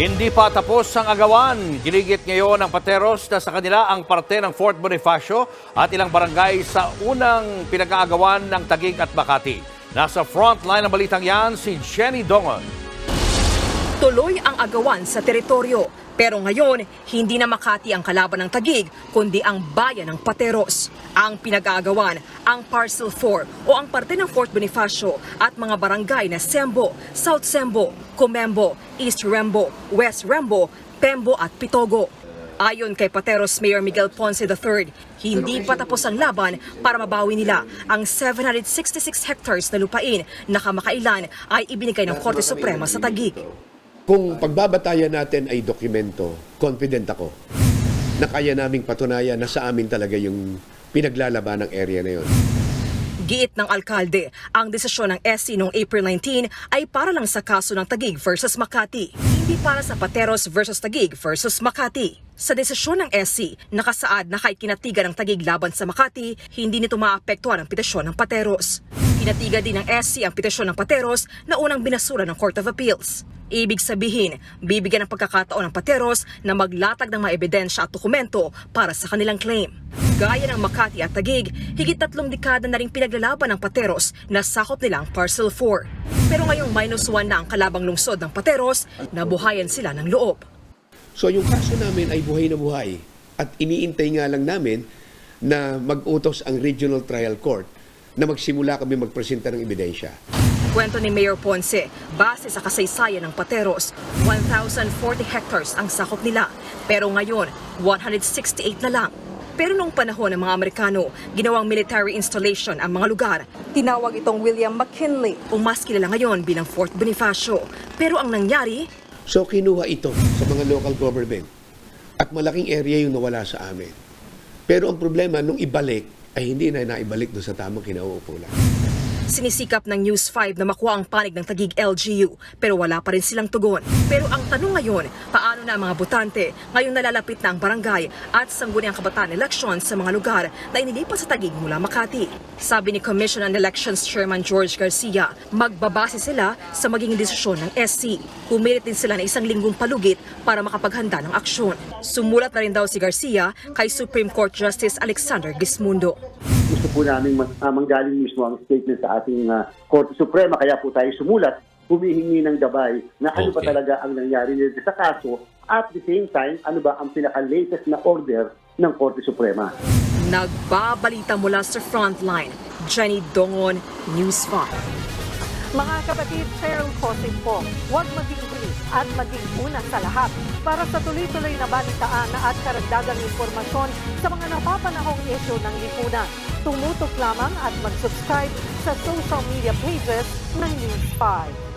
Hindi pa tapos ang agawan. Giligit ngayon ng Pateros na sa kanila ang parte ng Fort Bonifacio at ilang barangay sa unang pinag-aagawan ng Taguig at Makati. Nasa front line ng balitang yan si Jenny Dongon. Tuloy ang agawan sa teritoryo. Pero ngayon, hindi na Makati ang kalaban ng Tagig, kundi ang bayan ng Pateros. Ang pinag-aagawan, ang Parcel 4 o ang parte ng Fort Bonifacio at mga barangay na Sembo, South Sembo, Comembo, East Rembo, West Rembo, Pembo at Pitogo. Ayon kay Pateros Mayor Miguel Ponce III, hindi pa tapos ang laban para mabawi nila ang 766 hectares na lupain na kamakailan ay ibinigay ng Korte Suprema sa Tagig. Kung pagbabatayan natin ay dokumento, confident ako na kaya naming patunayan na sa amin talaga yung pinaglalaban ng area na yun. Giit ng alkalde, ang desisyon ng SC noong April 19 ay para lang sa kaso ng Tagig versus Makati, hindi para sa Pateros versus Tagig versus Makati. Sa desisyon ng SC, nakasaad na kahit kinatigan ng Tagig laban sa Makati, hindi nito maapektuhan ang petisyon ng Pateros. Kinatiga din ng SC ang petisyon ng Pateros na unang binasura ng Court of Appeals. Ibig sabihin, bibigyan ng pagkakataon ng Pateros na maglatag ng mga ebidensya at dokumento para sa kanilang claim. Gaya ng Makati at Tagig, higit tatlong dekada na rin pinaglalaban ng Pateros na sakop nila ang Parcel 4. Pero ngayong minus one na ang kalabang lungsod ng Pateros, nabuhayan sila ng loob. So yung kaso namin ay buhay na buhay at iniintay nga lang namin na mag-utos ang Regional Trial Court na magsimula kami magpresenta ng ebidensya. Kwento ni Mayor Ponce, base sa kasaysayan ng Pateros, 1,040 hectares ang sakop nila. Pero ngayon, 168 na lang. Pero nung panahon ng mga Amerikano, ginawang military installation ang mga lugar. Tinawag itong William McKinley o mas kilala ngayon bilang Fort Bonifacio. Pero ang nangyari, So kinuha ito sa mga local government at malaking area yung nawala sa amin. Pero ang problema, nung ibalik, ay hindi na naibalik doon sa tamang kinauukulan. Sinisikap ng News 5 na makuha ang panig ng Tagig LGU pero wala pa rin silang tugon. Pero ang tanong ngayon, paano na mga botante ngayong nalalapit na ang barangay at sangguniang kabataan election sa mga lugar na inilipat sa Tagig mula Makati? Sabi ni Commission on Elections Chairman George Garcia, magbabase sila sa magiging desisyon ng SC. Pumilit din sila ng isang linggong palugit para makapaghanda ng aksyon. Sumulat na rin daw si Garcia kay Supreme Court Justice Alexander Gismundo. gusto po namin mas, uh, manggaling mismo ang statement sa ating uh, Korte Suprema. Kaya po tayo sumulat, humihingi ng gabay na ano ba Okay. talaga ang nangyari nito sa kaso at the same time, ano ba ang pinaka-latest na order ng Korte Suprema. Nagbabalita mula sa frontline, Jenny Dongon, News 5. Mga kapatid, Cheryl Cosing po, huwag maging bilis at maging una sa lahat para sa tuloy-tuloy na balitaan at karagdagang impormasyon sa mga napapanahong issue ng lipunan. Tumutok lamang at mag-subscribe sa social media pages ng News 5.